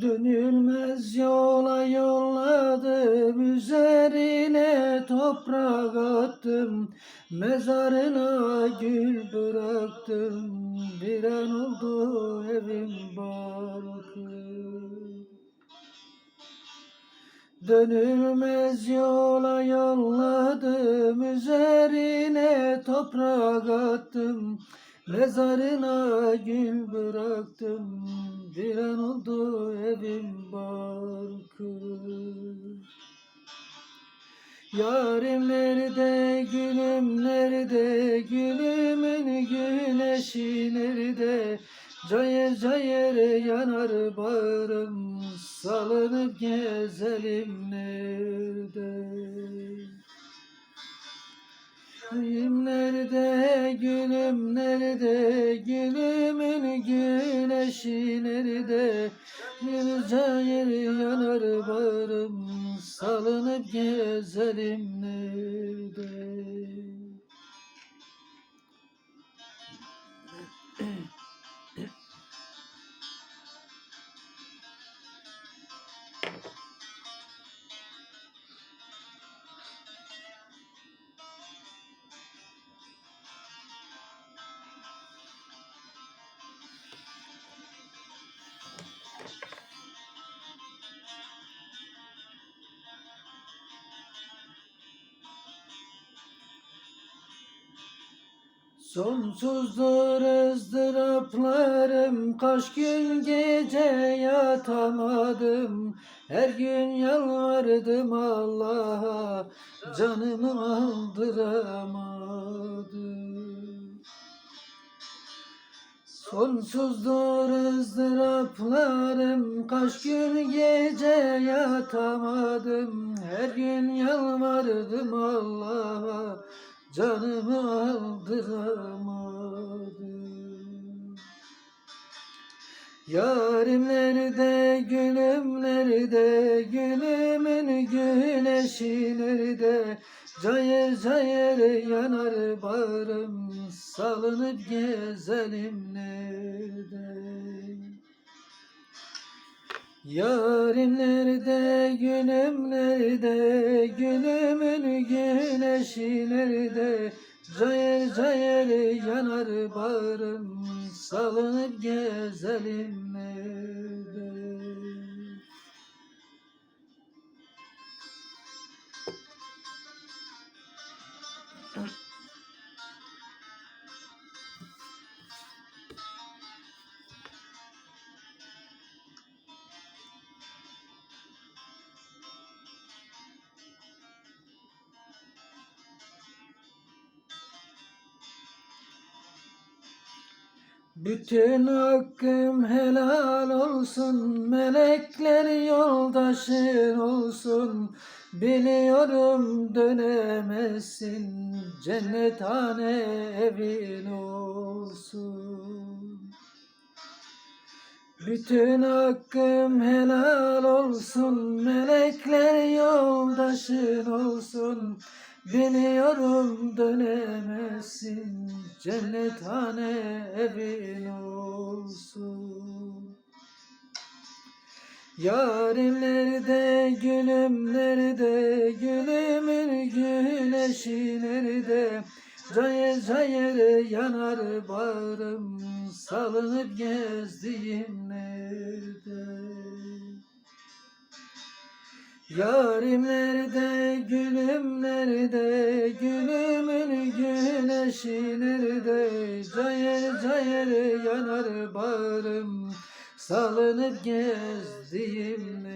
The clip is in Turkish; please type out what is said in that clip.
Dönülmez yola yolladım üzerine toprak attım. Mezarına gül bıraktım bir an oldu evim barkım Dönülmez yola yolladım üzerine toprak attım Mezarına gül bıraktım bir an oldu evim barkım Yarim nerede gülüm nerede gülümün güneşi nerede? Cayır cayır yanar bağrım salınıp gezelim nerede Gülüm nerede, gülüm nerede, gülümün güneşi nerede? Bir cayır yanar bağrım, salınıp gezelim nerede? Sonsuzdur ızdıraplarım Kaç gün gece yatamadım. Her gün yalvardım Allah'a Canımı aldıramadım. Sonsuzdur ızdıraplarım Kaç gün gece yatamadım. Her gün yalvardım Allah'a Canımı aldıramadım Yarim nerede, gülüm nerede, gülümün güneşi nerede? Cayır cayır yanar bağrım, salınıp gezelim nerede? Yarim nerede, gülüm nerede, gülümün güneşi nerede? Cayır cayır yanar bağrım, salınıp gezelim nerede? Bütün hakkım helal olsun, melekler yoldaşın olsun. Biliyorum dönemezsin, cennethane evin olsun. Bütün hakkım helal olsun, melekler yoldaşın olsun. Biliyorum dönemezsin, cennethane evin olsun. Yarim nerede, gülüm nerede, gülümün güneşi nerede? Cayır cayır yanar bağrım, salınıp gezdiğim nerede? Yarim nerede, gülüm nerede, bağrım, salınıp gezdiğim?